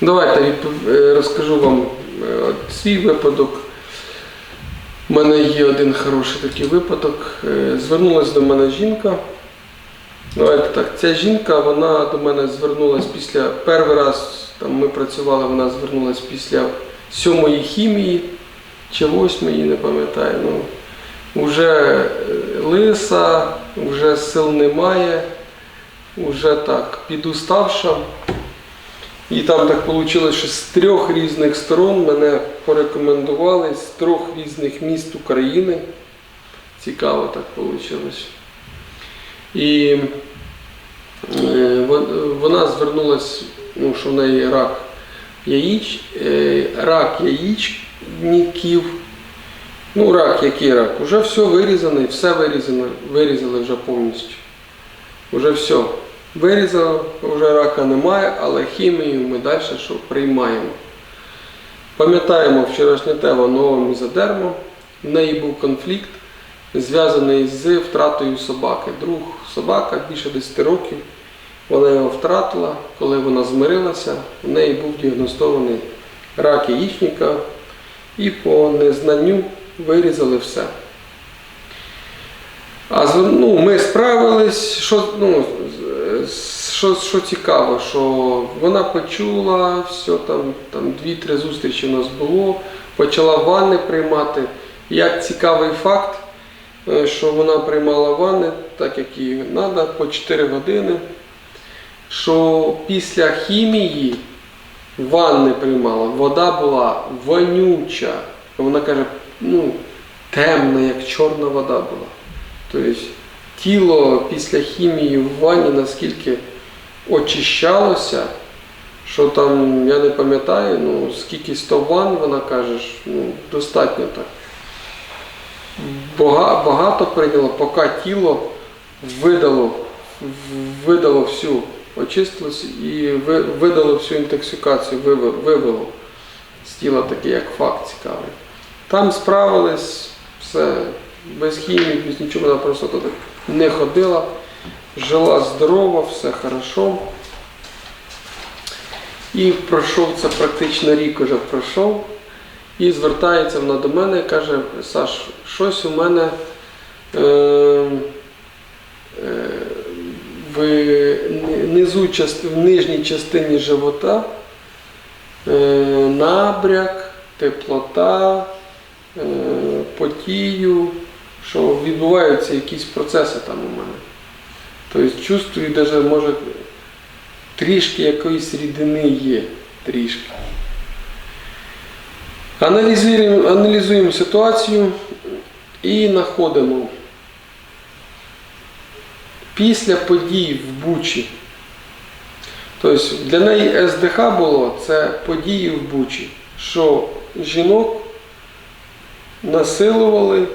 Давайте е, розкажу вам е, свій випадок. У мене є один хороший такий випадок. Е, Звернулася до мене жінка. Давайте так, ця жінка, вона до мене звернулася після перший раз, там ми працювали, вона звернулася після сьомої хімії чи восьмої, не пам'ятаю. Ну, вже лиса, вже сил немає, вже так підуставша. І там так вийшло, що з трьох різних сторон мене порекомендували з трьох різних міст України. Цікаво так вийшло. І е, вона звернулася, ну, що в неї рак яїч, е, рак яєчників. Ну, рак, який рак? Уже все вирізане, все вирізано, вирізали вже повністю. Уже все. Вирізано, вже рака немає, але хімію ми далі що приймаємо. Пам'ятаємо вчорашнє тема нового мізодерма. В неї був конфлікт, зв'язаний з втратою собаки. Друг собака більше 10 років. Вона його втратила. Коли вона змирилася, в неї був діагностований рак яєчника і по незнанню вирізали все. А ну, ми справились, що, ну, що, що цікаво, що вона почула, все там, там дві-три зустрічі у нас було, почала ванни приймати. Як цікавий факт, е, що вона приймала ванни, так як їй треба, по 4 години. Що після хімії ванни приймала, вода була вонюча. Вона каже, ну, темна, як чорна вода була. Тобто тіло після хімії в ванні наскільки очищалося, що там, я не пам'ятаю, ну, скільки 100 ванн, вона каже, ну, достатньо так. Бага- Багато прийняло, поки тіло видало, видало всю, очистилось і видало всю інтоксикацію, вивело з тіла такий як факт цікавий. Там справились, все без хімії, без нічого, вона просто туди не ходила, жила здорово, все хорошо. І пройшов це практично рік уже пройшов. І звертається вона до мене і каже, Саш, щось у мене е, е, в низу, в нижній частині живота е, набряк, теплота, е, потію, що відбуваються якісь процеси там у мене. Тобто чувствую, навіть може трішки якоїсь рідини є. Трішки. Аналізуємо, аналізуємо ситуацію і знаходимо. Після подій в Бучі. Тобто для неї СДХ було це події в Бучі, що жінок насилували,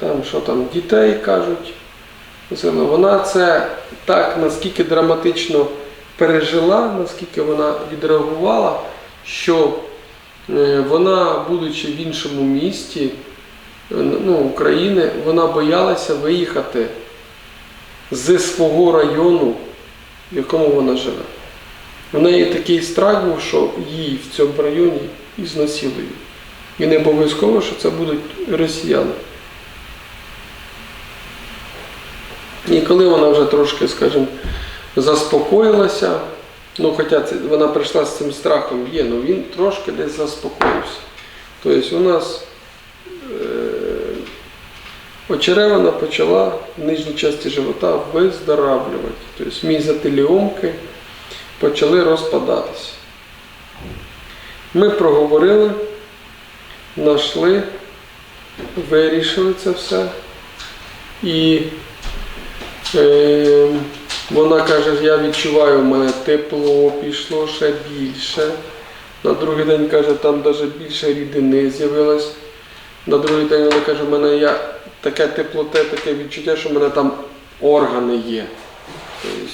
там що там, дітей кажуть. Вона це так наскільки драматично пережила, наскільки вона відреагувала, що е, вона, будучи в іншому місті е, ну, України, вона боялася виїхати з свого району, в якому вона живе. У неї такий страх був, що її в цьому районі і знасилують. І не обов'язково, що це будуть росіяни. І коли вона вже трошки, скажімо, заспокоїлася, ну хоча це, вона прийшла з цим страхом є, але він трошки десь заспокоївся. Тобто у нас е, очеревина почала в нижній частині живота виздоравлювати. Тобто мізотеліомки почали розпадатися. Ми проговорили, знайшли, вирішили це все. І вона каже, я відчуваю, у мене тепло пішло ще більше. На другий день каже, там навіть більше рідини з'явилось. На другий день вона каже, в мене я таке теплоте, таке відчуття, що в мене там органи є. Тобто,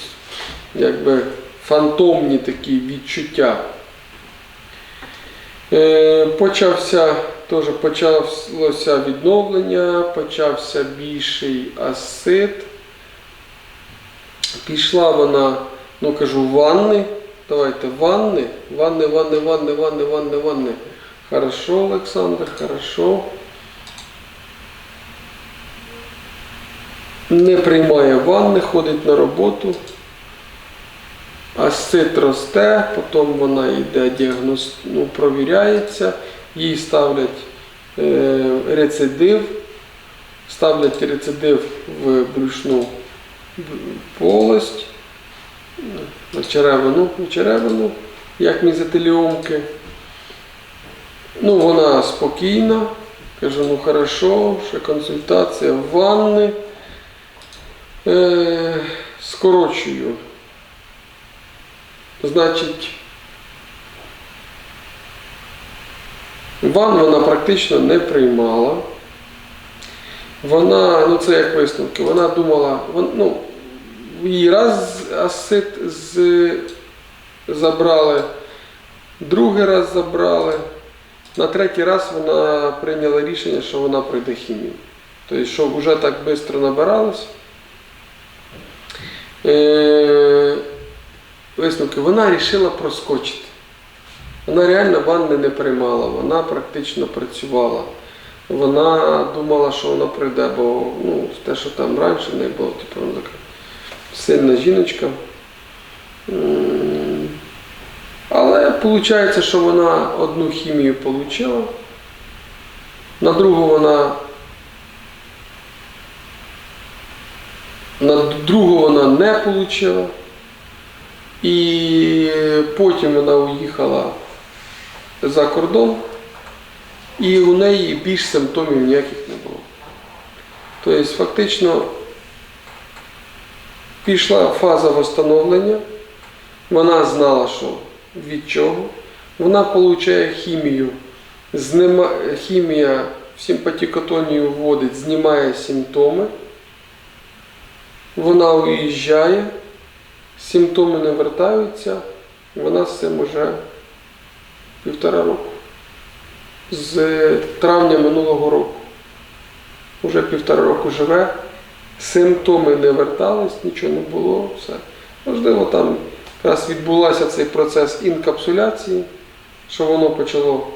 якби фантомні такі відчуття. Е, почався, теж почалося відновлення, почався більший асид. Пішла вона, ну кажу, ванни, Давайте ванни. Ванни, ванни, ванни, ванни, ванни, ванни. Хорошо, Олександр, хорошо. Не приймає ванни, ходить на роботу. Асцит росте, потім вона йде діагноз, ну, провіряється, їй ставлять е, рецидив, ставлять рецидив в брюшну полость, черевину, черевину, як мізотеліомки. Ну, вона спокійна, каже, ну хорошо, ще консультація в ванни. Е, скорочую. Значить, ван вона практично не приймала. Вона, ну це як висновки, вона думала, вон, ну, її раз асит з, забрали, другий раз забрали, на третій раз вона прийняла рішення, що вона пройде хімію. Тобто, що вже так швидко набиралось. Е, висновки, вона вирішила проскочити. Вона реально ванни не приймала, вона практично працювала. Вона думала, що вона прийде, бо ну, те, що там раніше в неї було, типу, вона така сильна жіночка. Але виходить, що вона одну хімію отримала, на другу вона на другу вона не отримала. І потім вона уїхала за кордон, і у неї більш симптомів ніяких не було. Тобто, фактично пішла фаза встановлення, вона знала, що від чого. Вона отримує хімію, знима... хімія в симпатікотонію вводить, знімає симптоми. Вона уїжджає, симптоми не вертаються, вона з цим уже півтора року. З травня минулого року. Уже півтора року живе, симптоми не вертались, нічого не було, все. Можливо, там якраз відбувався цей процес інкапсуляції, що воно почало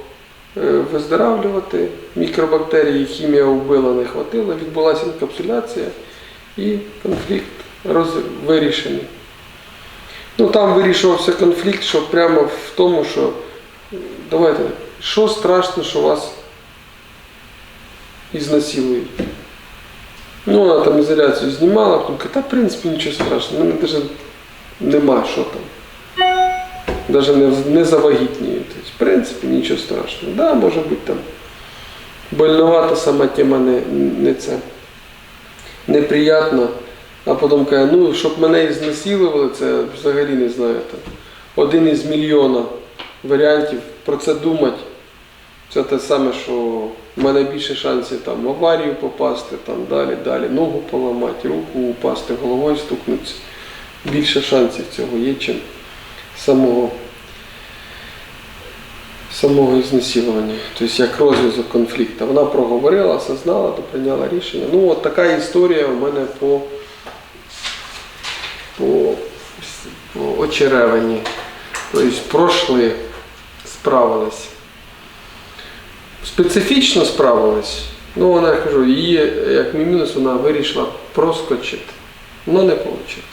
е, виздоравлювати, мікробактерії, хімія вбила, не хватило, відбулася інкапсуляція і конфлікт роз... вирішений. Ну там вирішувався конфлікт, що прямо в тому, що давайте, що страшно, що вас ізнасилують. Ну, вона там ізоляцію знімала, потім каже, та в принципі нічого страшного, мене навіть нема що там. Навіть не, не завагітнює. Тобто, в принципі, нічого страшного. Да, може бути там больновата сама тема не, не це неприятно, а потім каже, ну, щоб мене і знасилували, це взагалі не знаю. Там. Один із мільйона варіантів про це думати. Це те саме, що в мене більше шансів там в аварію попасти, там далі, далі, ногу поламати, руку упасти, головою стукнутися. Більше шансів цього є, чим самого, самого знасилування. Тобто як розв'язок конфлікту. Вона проговорила, осознала, то прийняла рішення. Ну, от така історія у мене по, по, по очеревині. Тобто пройшли, справились. Специфічно справилась, Ну, вона я кажу, її, як мінус, вона вирішила проскочити. Ну, не вийшло.